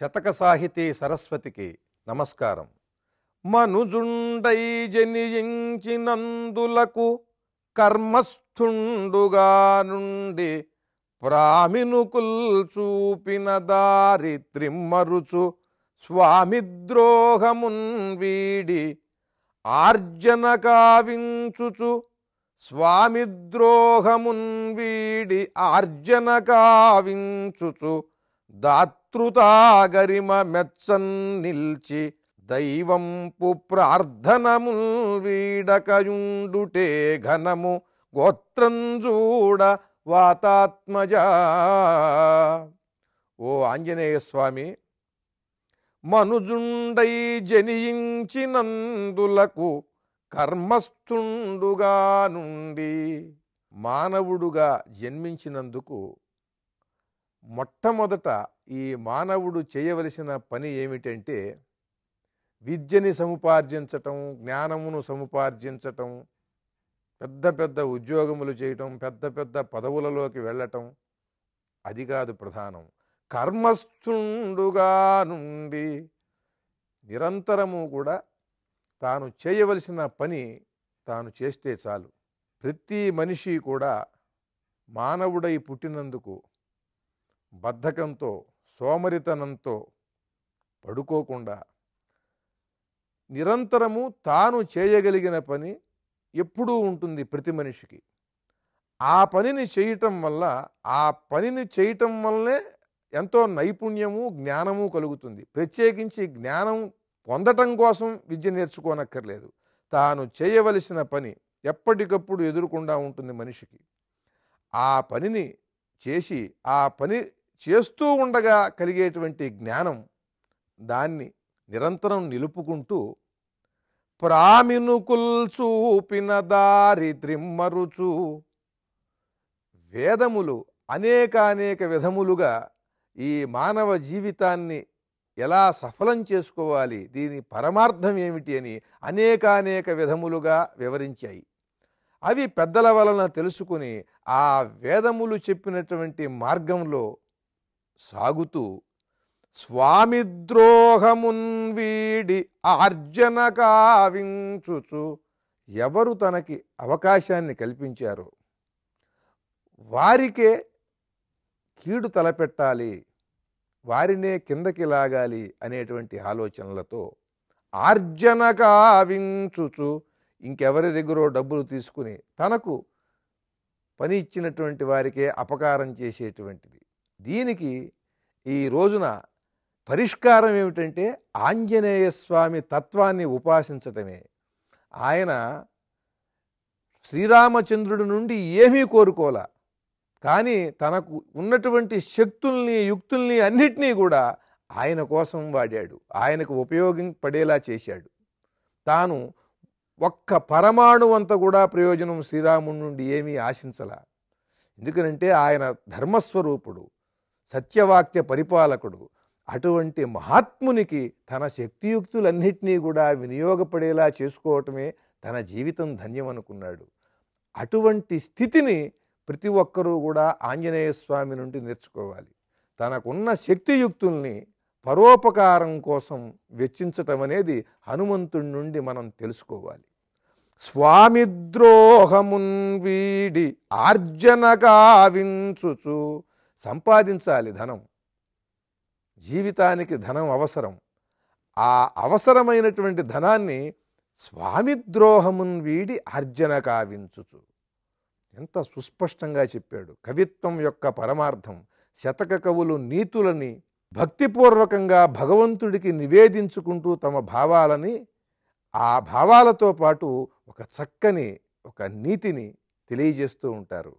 శతక సాహితీ సరస్వతికి నమస్కారం. మనుజుండై జనియించినందులకు కర్మస్థుండుగా నుండి ప్రామినుకుల్ చూపిన దారి త్రిమ్మరుచు స్వామిద్రోహమున్ వీడి ఆర్జన కావించుచు స్వామిద్రోహమున్ వీడి ఆర్జన కావించుచు మాతృతాగరిమ మెచ్చన్ నిల్చి దైవంపు ప్రార్థనము వీడకయుండుటే ఘనము గోత్రంజూడ వాతాత్మజ. ఓ ఆంజనేయ స్వామి మనుజుండై జనియించినందులకు కర్మస్థుండుగా నుండి మానవుడుగా జన్మించినందుకు మొట్టమొదట ఈ మానవుడు చేయవలసిన పని ఏమిటంటే విద్యని సముపార్జించటం జ్ఞానమును సముపార్జించటం పెద్ద పెద్ద ఉద్యోగములు చేయటం పెద్ద పెద్ద పదవులలోకి వెళ్ళటం అది కాదు ప్రధానం. కర్మస్థుండుగా నుండి నిరంతరము కూడా తాను చేయవలసిన పని తాను చేస్తే చాలు. ప్రతి మనిషి కూడా మానవుడై పుట్టినందుకు బద్ధకంతో సోమరితనంతో పడుకోకుండా నిరంతరము తాను చేయగలిగిన పని ఎప్పుడూ ఉంటుంది ప్రతి మనిషికి. ఆ పనిని చేయటం వల్ల ఆ పనిని చేయటం వల్లనే ఎంతో నైపుణ్యము జ్ఞానము కలుగుతుంది. ప్రత్యేకించి జ్ఞానం పొందటం కోసం విద్య నేర్చుకోనక్కర్లేదు. తాను చేయవలసిన పని ఎప్పటికప్పుడు ఎదురుకుండా ఉంటుంది మనిషికి. ఆ పనిని చేసి ఆ పని చేస్తూ ఉండగా కలిగేటువంటి జ్ఞానం దాన్ని నిరంతరం నిలుపుకుంటూ ప్రామినుకుల్ చూపిన దారి త్రిమ్మరుచు వేదములు అనేకానేక విధములుగా ఈ మానవ జీవితాన్ని ఎలా సఫలం చేసుకోవాలి? దీని పరమార్థం ఏమిటి అని అనేకానేక విధములుగా వివరించాయి. అవి పెద్దల వలన తెలుసుకుని ఆ వేదములు చెప్పినటువంటి మార్గంలో సాగుతూ స్వామిద్రోహమున్ వీడి ఆర్జన కావించుచు ఎవరు తనకి అవకాశాన్ని కల్పించారో వారికే కీడు తలపెట్టాలి వారినే కిందకి లాగాలి అనేటువంటి ఆలోచనలతో ఆర్జన కావించుచు ఇంకెవరి దగ్గరో డబ్బులు తీసుకుని తనకు పని ఇచ్చినటువంటి వారికే అపకారం చేసేటువంటిది. దీనికి ఈ రోజున పరిష్కారం ఏమిటంటే ఆంజనేయ స్వామి తత్వాన్ని ఉపాసించటమే. ఆయన శ్రీరామచంద్రుడి నుండి ఏమీ కోరుకోలా. కానీ తనకు ఉన్నటువంటి శక్తుల్ని యుక్తుల్ని అన్నిటినీ కూడా ఆయన కోసం వాడాడు. ఆయనకు ఉపయోగపడేలా చేశాడు. తాను ఒక్క పరమాణువంత కూడా ప్రయోజనం శ్రీరాముడి నుండి ఏమీ ఆశించలా. ఎందుకనంటే ఆయన ధర్మస్వరూపుడు. సత్యవాక్య పరిపాలకుడు అటువంటి మహాత్మునికి తన శక్తియుక్తులన్నిటినీ కూడా వినియోగపడేలా చేసుకోవటమే తన జీవితం ధన్యం అనుకున్నాడు అటువంటి స్థితిని ప్రతి ఒక్కరూ కూడా ఆంజనేయ స్వామి నుండి నేర్చుకోవాలి. తనకున్న శక్తియుక్తుల్ని పరోపకారం కోసం వెచ్చించటం అనేది హనుమంతుడి నుండి మనం తెలుసుకోవాలి. స్వామిద్రోహమున్ వీడి ఆర్జన గావించుచు సంపాదించాలి ధనం. జీవితానికి ధనం అవసరం. ఆ అవసరమైనటువంటి ధనాన్ని స్వామిద్రోహమున్ వీడి ఆర్జన కావించుచు. ఎంత సుస్పష్టంగా చెప్పాడు. కవిత్వం యొక్క పరమార్థం శతక కవులు నీతులని భక్తిపూర్వకంగా భగవంతుడికి నివేదించుకుంటూ తమ భావాలని ఆ భావాలతో పాటు ఒక చక్కని ఒక నీతిని తెలియజేస్తూ ఉంటారు.